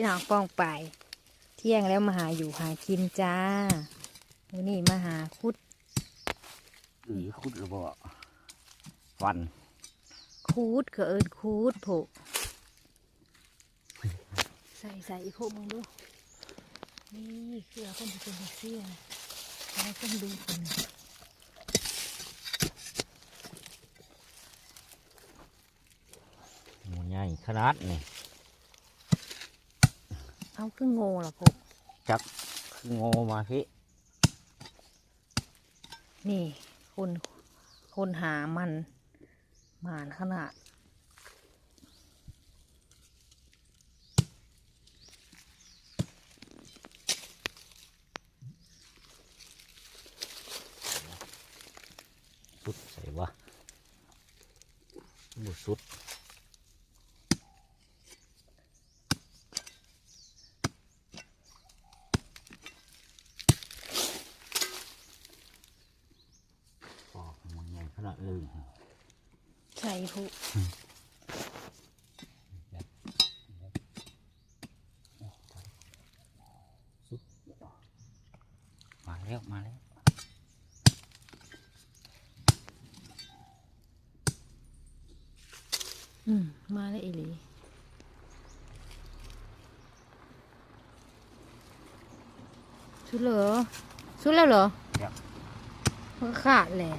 พี่น้องป้องไป เที่ยงแล้วมาหาอยู่หากินจ้าวันนี้มาหาคุดอือคุดหรือบ่ฟันคูดก็เอินคูดโผใส่ใส่อีกพวกมึงดูนี่คือเอาคนที่เป็นเสี้ยแล้วต้องดูคนหมูใหญ่ขนาดนี่ เอาคือโง่ละพกจับคือโงมาพี่นี่คนคนหามันหมานขนาดสุดใส่วะบุสุด หมันใหญ่ขนาดเลยใส่ผู้มาแล้วมาแล้วอืมมาแล้วอีหลีสุดเหรอสุดแล้วเหรอครับมันขาดแหละ